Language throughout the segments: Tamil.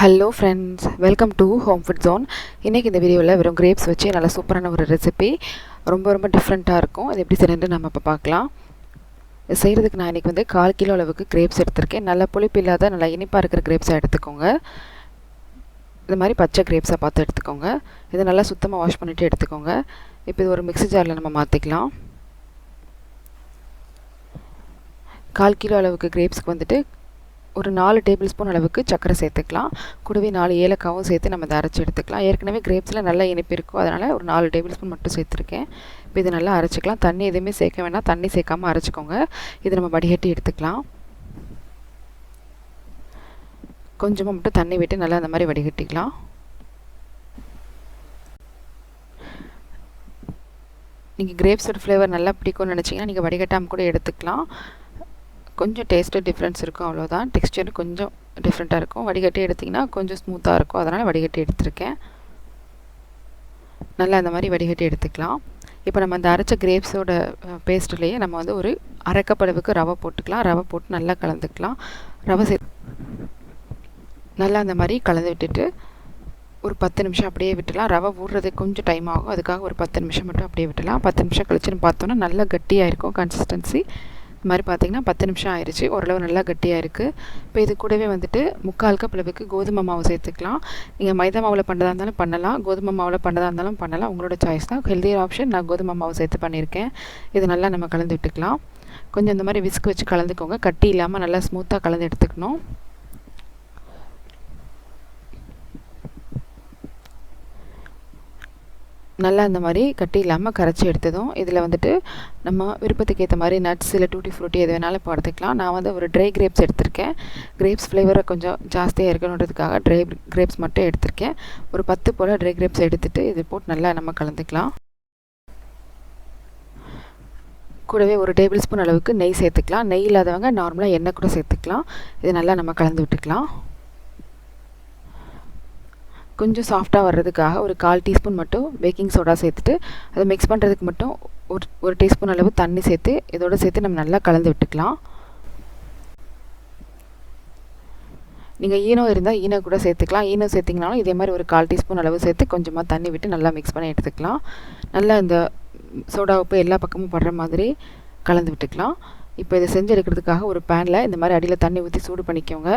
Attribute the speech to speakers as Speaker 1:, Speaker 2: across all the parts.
Speaker 1: Hello friends welcome to home food zone இன்றைக்கி இந்த வீடியோவில் வெறும் கிரேப்ஸ் வச்சு நல்ல சூப்பரான ஒரு ரெசிபி ரொம்ப ரொம்ப டிஃப்ரெண்ட்டாக இருக்கும். அது எப்படி செய்யறது நம்ம இப்போ பார்க்கலாம். செய்கிறதுக்கு நான் இன்றைக்கி வந்து கால் கிலோ அளவுக்கு கிரேப்ஸ் எடுத்திருக்கேன். நல்ல புளிப்பு இல்லாத நல்லா இனிப்பாக இருக்கிற கிரேப்ஸாக எடுத்துக்கோங்க. இது மாதிரி பச்சை கிரேப்ஸாக பார்த்து எடுத்துக்கோங்க. இதை நல்லா சுத்தமாக வாஷ் பண்ணிவிட்டு எடுத்துக்கோங்க. இப்போ இது ஒரு மிக்ஸி ஜாரில் நம்ம மாற்றிக்கலாம் கால் கிலோ அளவுக்கு கிரேப்ஸ்க்கு வந்துட்டு ஒரு நாலு டேபிள் ஸ்பூன் அளவுக்கு சர்க்கரை சேர்த்துக்கலாம். கூடவே நாலு ஏலக்காவும் சேர்த்து நம்ம இதை அரைச்சி எடுத்துக்கலாம். ஏற்கனவே கிரேப்ஸில் நல்ல இனிப்பு இருக்கும். அதனால் ஒரு நாலு டேபிள் ஸ்பூன் மட்டும் சேர்த்துருக்கேன். இப்போ இதை நல்லா அரைச்சிக்கலாம். தண்ணி எதுவுமே சேர்க்க வேணாம். தண்ணி சேர்க்காமல் அரைச்சிக்கோங்க. இதை நம்ம வடிகட்டி எடுத்துக்கலாம். கொஞ்சமாக மட்டும் தண்ணி விட்டு நல்லா அந்த மாதிரி வடிகட்டிக்கலாம். நீங்கள் கிரேப்ஸோட ஃப்ளேவர் நல்லா பிடிக்கும்னு நினச்சிங்கன்னா நீங்கள் வடிகட்டாமல் கூட எடுத்துக்கலாம். கொஞ்சம் டேஸ்ட்டு டிஃப்ரென்ஸ் இருக்கும் அவ்வளோதான் டெக்ஸ்டர் கொஞ்சம் டிஃப்ரெண்ட்டாக இருக்கும். வடிகட்டி எடுத்திங்கன்னா கொஞ்சம் ஸ்மூத்தாக இருக்கும். அதனால் வடிகட்டி எடுத்திருக்கேன். நல்லா அந்த மாதிரி வடிகட்டி எடுத்துக்கலாம். இப்போ நம்ம அந்த அரைச்ச கிரேப்ஸோட பேஸ்ட்லேயே நம்ம வந்து ஒரு அரைக்கப்பளவுக்கு ரவை போட்டுக்கலாம். ரவை போட்டு நல்லா கலந்துக்கலாம். ரவை சே நல்லா அந்த மாதிரி கலந்து விட்டுட்டு ஒரு பத்து நிமிஷம் அப்படியே விட்டுலாம் ரவை ஊடுறதுக்கு கொஞ்சம் டைம் ஆகும். அதுக்காக ஒரு பத்து நிமிஷம் மட்டும் அப்படியே விட்டுலாம் பத்து நிமிஷம் கழிச்சுன்னு பார்த்தோன்னா நல்லா கட்டியாக இருக்கும் கன்சிஸ்டன்சி இது மாதிரி பார்த்திங்கன்னா பத்து நிமிஷம் ஆயிடுச்சு ஓரளவு நல்லா கட்டியாக இருக்குது இப்போ இது கூடவே வந்துட்டு முக்கால் கப் அளவுக்கு கோதுமை மாவு சேர்த்துக்கலாம். நீங்கள் மைதா மாவில் பண்ணுறதா இருந்தாலும் பண்ணலாம். கோதுமை மாவில் பண்ணுறதா இருந்தாலும் பண்ணலாம். உங்களோட சாய்ஸ் தான். ஹெல்த்தியர் ஆப்ஷன் நான் கோதுமை மாவு சேர்த்து பண்ணியிருக்கேன். இது நல்லா நம்ம கலந்து விட்டுக்கலாம். கொஞ்சம் இந்த மாதிரி விஸ்க் வச்சு கலந்துக்கோங்க. கட்டி இல்லாமல் நல்லா ஸ்மூத்தாக கலந்து எடுத்துக்கணும். நல்லா இந்த மாதிரி கட்டி இல்லாமல் கரைச்சி எடுத்ததும் இதில் வந்துட்டு நம்ம விருப்பத்துக்கு ஏற்ற மாதிரி நட்ஸ் இல்லை டூட்டி ஃப்ரூட்டி எது வேணாலும் இப்போ எடுத்துக்கலாம் நான் வந்து ஒரு ட்ரை கிரேப்ஸ் எடுத்திருக்கேன். கிரேப்ஸ் ஃப்ளேவரை கொஞ்சம் ஜாஸ்தியாக இருக்கணுன்றதுக்காக ட்ரை கிரேப்ஸ் மட்டும் எடுத்திருக்கேன். ஒரு பத்து போல் ட்ரை கிரேப்ஸ் எடுத்துகிட்டு இது போட்டு நல்லா நம்ம கலந்துக்கலாம். கூடவே ஒரு டேபிள் ஸ்பூன் அளவுக்கு நெய் சேர்த்துக்கலாம். நெய் இல்லாதவங்க நார்மலாக எண்ணெய் கூட சேர்த்துக்கலாம். இது நல்லா நம்ம கலந்து விட்டுக்கலாம். கொஞ்சம் சாஃப்டாக வர்றதுக்காக ஒரு கால் டீஸ்பூன் மட்டும் பேக்கிங் சோடா சேர்த்துட்டு அதை மிக்ஸ் பண்ணுறதுக்கு மட்டும் ஒரு ஒரு டீஸ்பூன் அளவு தண்ணி சேர்த்து இதோடு சேர்த்து நம்ம நல்லா கலந்து விட்டுக்கலாம். நீங்கள் ஈனோ இருந்தால் ஈனோ கூட சேர்த்துக்கலாம். ஈனோ சேர்த்திங்கனாலும் இதே மாதிரி ஒரு கால் டீஸ்பூன் அளவு சேர்த்து கொஞ்சமாக தண்ணி விட்டு நல்லா மிக்ஸ் பண்ணி எடுத்துக்கலாம். நல்லா இந்த சோடா உப்பு எல்லா பக்கமும் படுற மாதிரி கலந்து விட்டுக்கலாம். இப்போ இதை செஞ்சு எடுக்கிறதுக்காக ஒரு பேனில் இந்த மாதிரி அடியில் தண்ணி ஊற்றி சூடு பண்ணிக்கோங்க.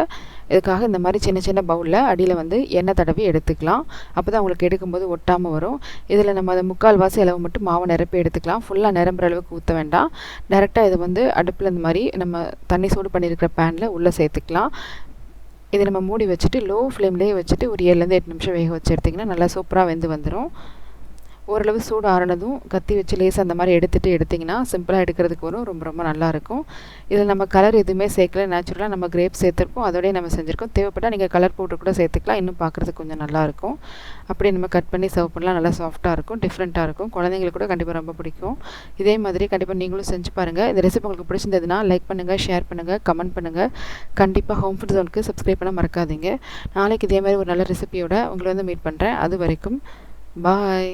Speaker 1: இதுக்காக இந்த மாதிரி சின்ன சின்ன பவுலில் அடியில் வந்து எண்ணெய் தடவி எடுத்துக்கலாம். அப்போ தான் உங்களுக்கு எடுக்கும்போது ஒட்டாமல் வரும். இதில் நம்ம அதை முக்கால் வாசி அளவு மட்டும் மாவை நிரப்பி எடுத்துக்கலாம். ஃபுல்லாக நிரம்புற அளவுக்கு ஊற்ற வேண்டாம். டேரெக்டாக இதை வந்து அடுப்பில் இந்த மாதிரி நம்ம தண்ணி சூடு பண்ணியிருக்கிற பேனில் உள்ளே சேர்த்துக்கலாம். இதை நம்ம மூடி வச்சுட்டு லோ ஃப்ளேம்லேயே வச்சுட்டு ஒரு ஏழுலேருந்து எட்டு நிமிஷம் வேக வச்சு எடுத்திங்கன்னா நல்லா சூப்பராக வெந்து வந்துடும் ஓரளவு சூடு ஆறினதும் கத்தி வச்சு லேசாக அந்த மாதிரி எடுத்துகிட்டு எடுத்திங்கன்னா சிம்பிளாக எடுக்கிறதுக்கு வரும். ரொம்ப ரொம்ப நல்லாயிருக்கும் இதில் நம்ம கலர் எதுவுமே சேர்க்கல. நேச்சுரலாக நம்ம கிரேப் சேர்த்துருக்கோம். அதோடய நம்ம செஞ்சுருக்கோம். தேவைப்பட்டால் நீங்கள் கலர் பவுடர் கூட சேர்த்துக்கலாம். இன்னும் பார்க்குறதுக்கு கொஞ்சம் நல்லாயிருக்கும் அப்படியே நம்ம கட் பண்ணி சர்வ் பண்ணலாம். நல்லா சாஃப்ட்டாக இருக்கும். டிஃப்ரெண்ட்டாக இருக்கும். குழந்தைங்களுக்கு கூட கண்டிப்பாக ரொம்ப பிடிக்கும். இதே மாதிரி கண்டிப்பாக நீங்களும் செஞ்சு பாருங்கள் இந்த ரெசிபி உங்களுக்கு பிடிச்சிருந்ததுன்னா லைக் பண்ணுங்கள் ஷேர் பண்ணுங்கள் கமெண்ட் பண்ணுங்கள் கண்டிப்பாக ஹோம் ஃபுட் ஜோனுக்கு சப்ஸ்கிரைப் பண்ண மறக்காதீங்க. நாளைக்கு இதே மாதிரி ஒரு நல்ல ரெசிபியோட உங்களை வந்து மீட் பண்ணுறேன் அது வரைக்கும் பாய்